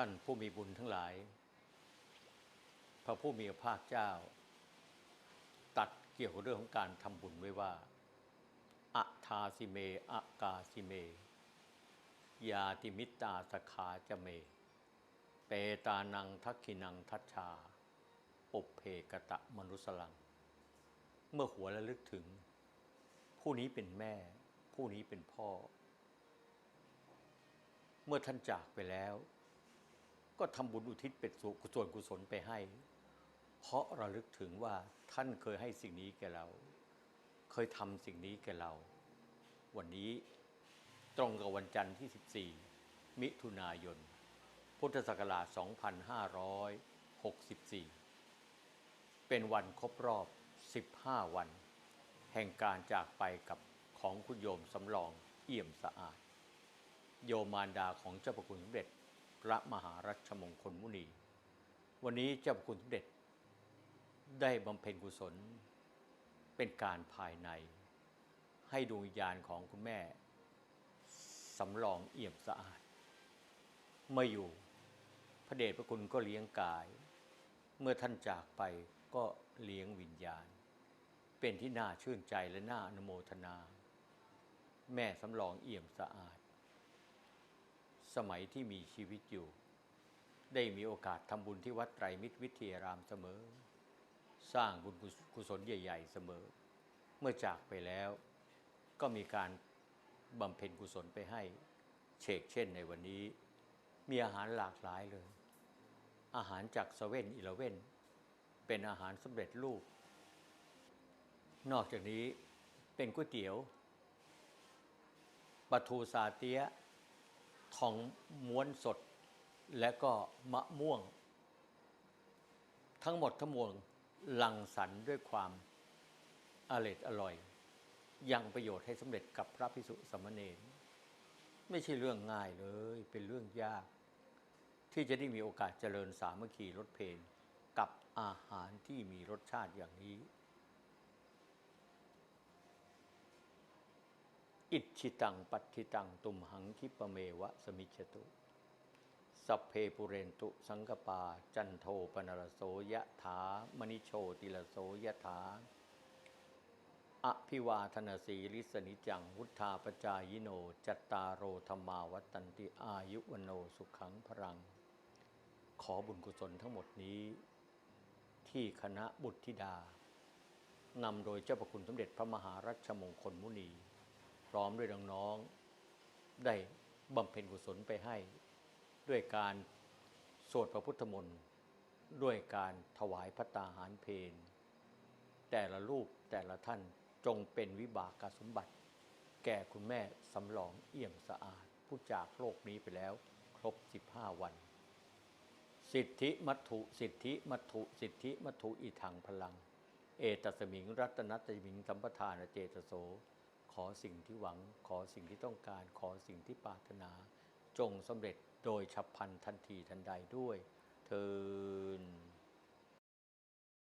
ท่านผู้มีบุญทั้งหลาย พระผู้มีพระภาคเจ้า ตัดเกี่ยวกับเรื่องของการทำบุญไว้ว่าอะทาสิเมอะกาสิเม ยาติมิตาสขาจะเม เปตานังทักขินังทัชชาปุเพกตะมนุสลัง เมื่อหัวระลึกถึง ผู้นี้เป็นแม่ ผู้นี้เป็นพ่อ เมื่อท่านจากไปแล้ว ก็ทำบุญอุทิศเป็นส่วนกุศลไปให้ เพราะระลึกถึงว่าท่านเคยให้สิ่งนี้แก่เรา เคยทำสิ่งนี้แก่เรา วันนี้ตรงกับวันจันทร์ที่ 14 มิถุนายน พุทธศักราช 2564 เป็นวันครบรอบ 15 วัน แห่งการจากไปกับของคุณโยมสำรองเอี่ยมสะอาด โยมมารดาของเจ้าประคุณสมเด็จ พระมหารัชมงคลมุนี วันนี้เจ้าประคุณสมเด็จ ได้บำเพ็ญกุศล เป็นการภายใน ให้ดวงวิญญาณของคุณแม่สำรองเอี่ยมสะอาดเมื่ออยู่พระเดชพระคุณก็เลี้ยงกาย เมื่อท่านจากไปก็เลี้ยงวิญญาณ เป็นที่น่าชื่นใจและน่าอนุโมทนา แม่สำรองเอี่ยมสะอาด สมัยที่มีชีวิตอยู่ ได้มีโอกาสทำบุญที่วัดไตรมิตรวิทยารามเสมอ สร้างบุญกุศลใหญ่ ๆ เสมอ เมื่อจากไปแล้วก็มีการบำเพ็ญกุศลไปให้เชกเช่นในวันนี้ มีอาหารหลากหลายเลย อาหารจากเซเว่นอีเลเว่นเป็นอาหารสำเร็จรูป นอกจากนี้เป็นก๋วยเตี๋ยวปลาทูซาเตียะ ทองม้วนสด และก็มะม่วง ทั้งหมดทั้งมวลหลังสรรด้วยความอร่อยอร่อย ยังประโยชน์ให้สำเร็จกับพระพิสุสามเณรไม่ใช่เรื่องง่ายเลย เป็นเรื่องยาก ที่จะได้มีโอกาสเจริญสามัคคีรสเพลกับอาหารที่มีรสชาติอย่างนี้ อิชิตัง ปัตติตัง ตุมหังคิปเมวะสมิจตุ สัพเพปุเรนตุ สังกปา จันโทปนรโสยะถามณิโชติลโสยะถาอภิวาทนาสีลิสนิจัง วุธาปจายโน จัตตารโอธรรมาวัตันติอายุวโนสุขังพรัง ขอบุญกุศลทั้งหมดนี้ ที่คณะบุตรธิดานำโดยเจ้าประคุณสมเด็จพระมหารัชมงคลมุนี ร้อมด้วยน้องๆได้บำเพ็ญกุศลไปให้ ด้วยการสวดพระพุทธมนต์ด้วยการถวายพระตาหารเพลแต่ละรูปแต่ละท่านจงเป็นวิบากกสมบัติ แก่คุณแม่สำรองเอี่ยมสะอาด ผู้จากโลกนี้ไปแล้ว ครบ 15 วัน สิทธิมัตถุสิทธิมัตถุสิทธิมัตถุอีทางพลัง เอตัสมิง รัตนัตมิงสัมปทานเจตโส ขอสิ่งที่หวัง ขอสิ่งที่ต้องการ ขอสิ่งที่ปรารถนา จงสำเร็จโดยฉับพลันทันทีทันใดด้วยเทิน